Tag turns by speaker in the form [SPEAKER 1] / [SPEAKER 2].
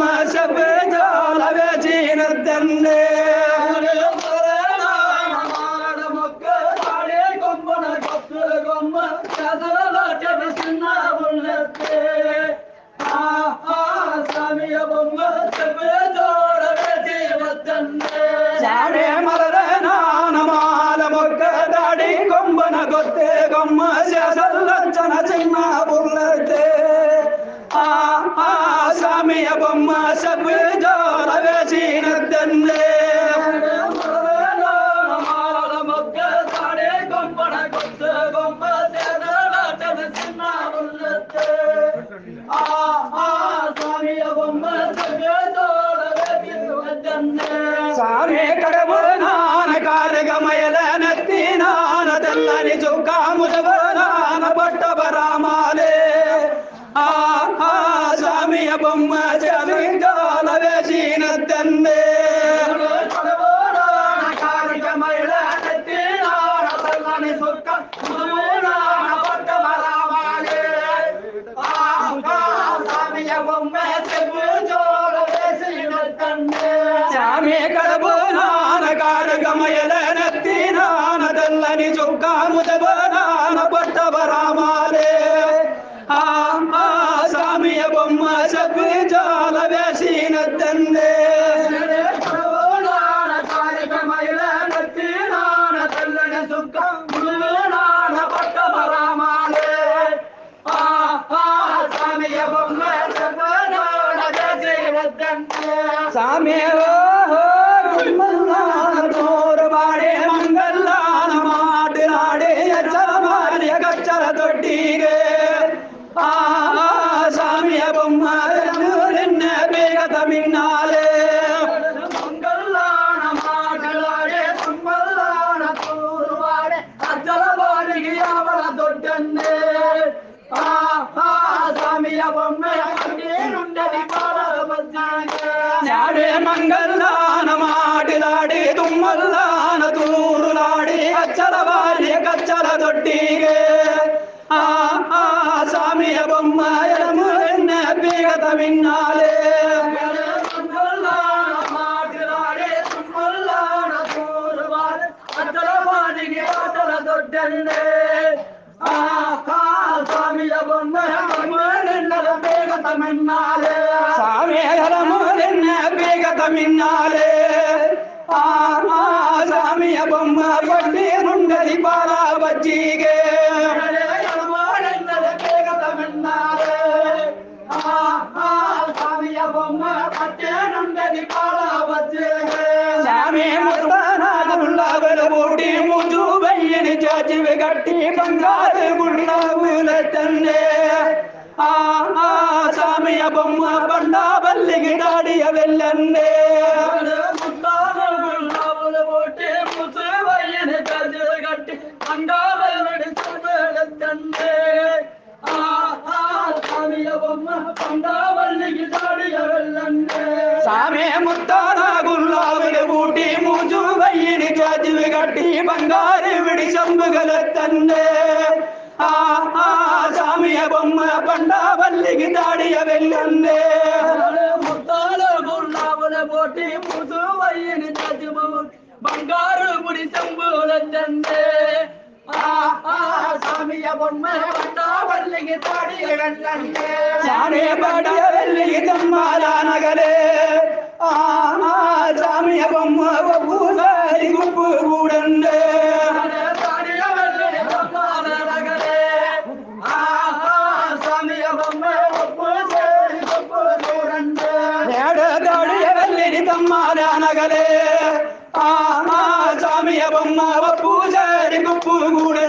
[SPEAKER 1] ما شفيت على وجهنا الذنب أمي أبما سبي دار بيتين الدنيا சாமி கடவுள் நான காரகமயல நத்தினான தெல்லனி சுக்கா முதவரான பட்டபராம ثم جميل قال بجين الدنيا சொக்காமுதவரான பட்டவராமால் சாமி தோறுபாடே மங்கல்லான மாட்டு நாடே அச்சலமாரிய கச்சல தொட்டீரே ஆ சாமிய பொம்மை என்ன வேக தமிழ்நாளே ஞாடே மங்கல்லான மாடிலாடி தும்மல்லான தூருலாடி அச்சலவாரிய கச்சல தொட்டீரே ஆ ஆ சாமிய பொம்மை என்ன வேக வேக தமிழ்நாளே ஆ ஆ சாமிய பொம்மை பட்டி நுண்டதி பாலா ஓடி முது பையனி சாச்சி கட்டி தன்னே ஆ ஆ சாமிய பொம்மை பண்டா பல்லிக்கு டாடிய வெள்ளன்னே முத்தானா முத்தானாகுள்ளவர பூட்டி மூஞ்சு பையனி சாச்சி கட்டி பங்காறு விடி சம்புகளை தந்தே. சாமிய பொம்மை பண்டாவல்லிக்கு தாடிய வெள்ளந்தே. முத்தால முருளாவன
[SPEAKER 2] போட்டி முது வையனு சதுமம் பங்காரு முடி சம்பூல தந்தே
[SPEAKER 1] சாமிய பொம்மை பண்டாவல்லிக்கு
[SPEAKER 2] தாடிய வெள்ளந்தே. சாமிய
[SPEAKER 1] பண்டாவல்லிக்கு தம்மாதா நகரே മകനെ സമയവും അവ പൂജാരി കൂടെ